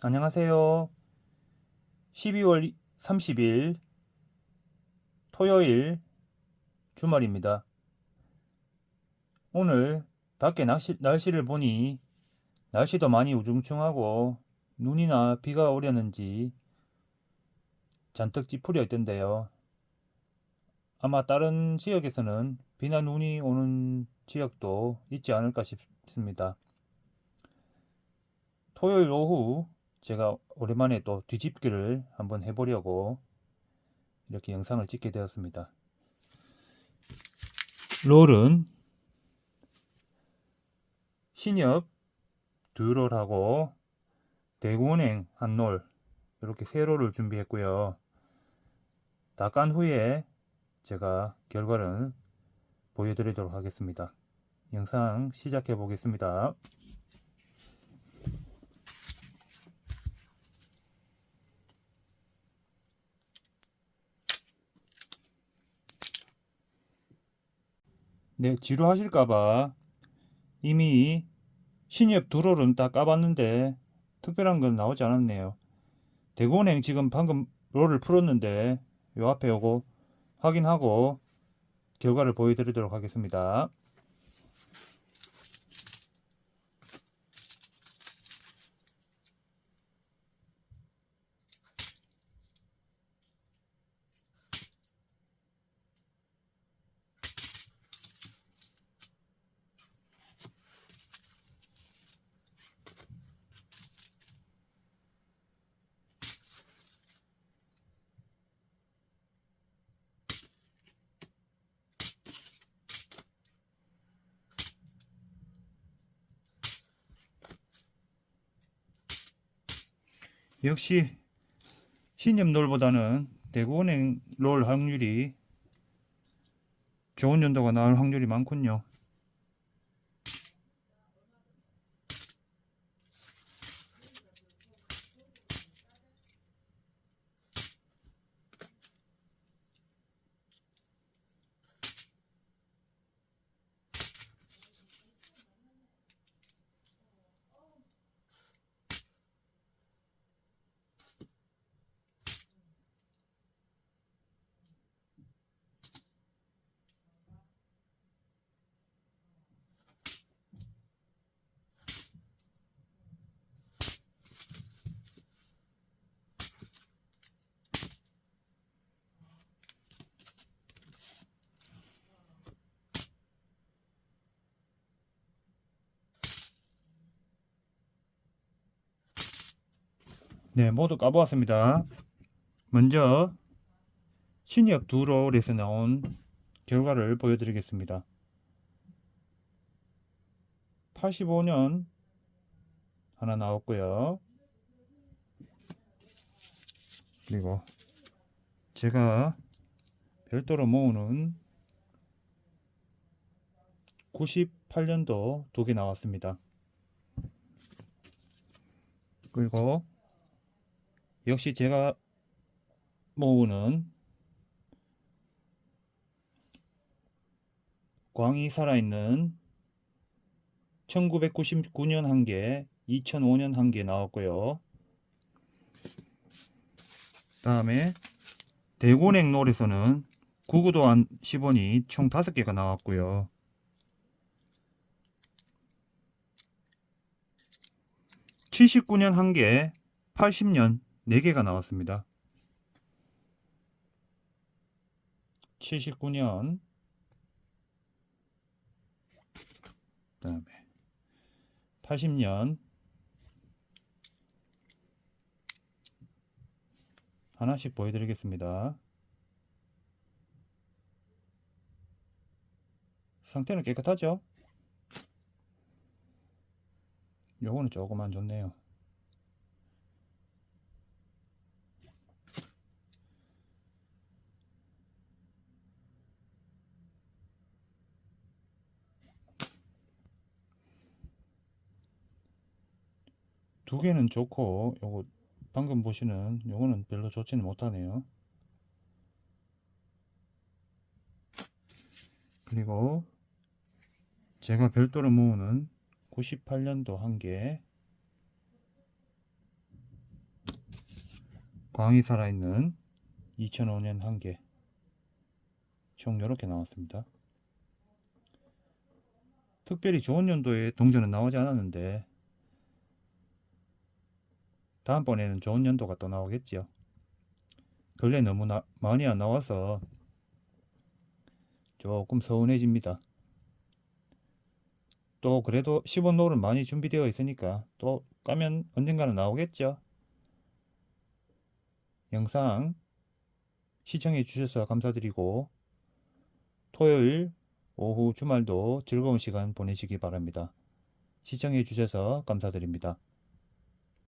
안녕하세요. 12월 30일 토요일 주말입니다. 오늘 밖에 날씨, 날씨를 보니 날씨도 많이 우중충하고 눈이나 비가 오려는지 잔뜩 찌푸려 있던데요. 아마 다른 지역에서는 비나 눈이 오는 지역도 있지 않을까 싶습니다. 토요일 오후 제가 오랜만에 또 뒤집기를 한번 해보려고 이렇게 영상을 찍게 되었습니다. 롤은 신엽 두 롤하고 대구은행 한롤 이렇게 세 롤을 준비했고요. 다 깐 후에 제가 결과를 보여드리도록 하겠습니다. 영상 시작해 보겠습니다. 네, 지루하실까봐 이미 신협 두 롤은 다 까봤는데 특별한 건 나오지 않았네요. 대구은행 지금 방금 롤을 풀었는데 요 앞에 요거 확인하고 결과를 보여드리도록 하겠습니다. 역시 신협 롤보다는 대구은행 롤 확률이 좋은 연도가 나올 확률이 많군요. 네, 모두 까보았습니다. 먼저 신협 두 롤에서 나온 결과를 보여드리겠습니다. 85년 하나 나왔고요. 그리고 제가 별도로 모으는 98년도 두개 나왔습니다. 그리고 역시 제가 모으는 광이 살아있는 1999년 한 개, 2005년 한 개 나왔고요. 다음에 대구은행 롤에서는 구구도 안 10원이 총 5개가 나왔고요. (79년) 한 개, (80년) 4개가 나왔습니다. 79년 그다음에 80년 하나씩 보여드리겠습니다. 상태는 깨끗하죠? 요거는 조금 안 좋네요. 두 개는 좋고 요거 방금 보시는 요거는 별로 좋지는 못하네요. 그리고 제가 별도로 모으는 98년도 한 개, 광이 살아있는 2005년 한 개, 총 이렇게 나왔습니다. 특별히 좋은 연도에 동전은 나오지 않았는데 다음번에는 좋은 연도가 또 나오겠죠. 근래 너무 나- 많이 안 나와서 조금 서운해집니다. 또 그래도 15노는 많이 준비되어 있으니까 또 까면 언젠가는 나오겠죠. 영상 시청해 주셔서 감사드리고 토요일 오후 주말도 즐거운 시간 보내시기 바랍니다. 시청해 주셔서 감사드립니다.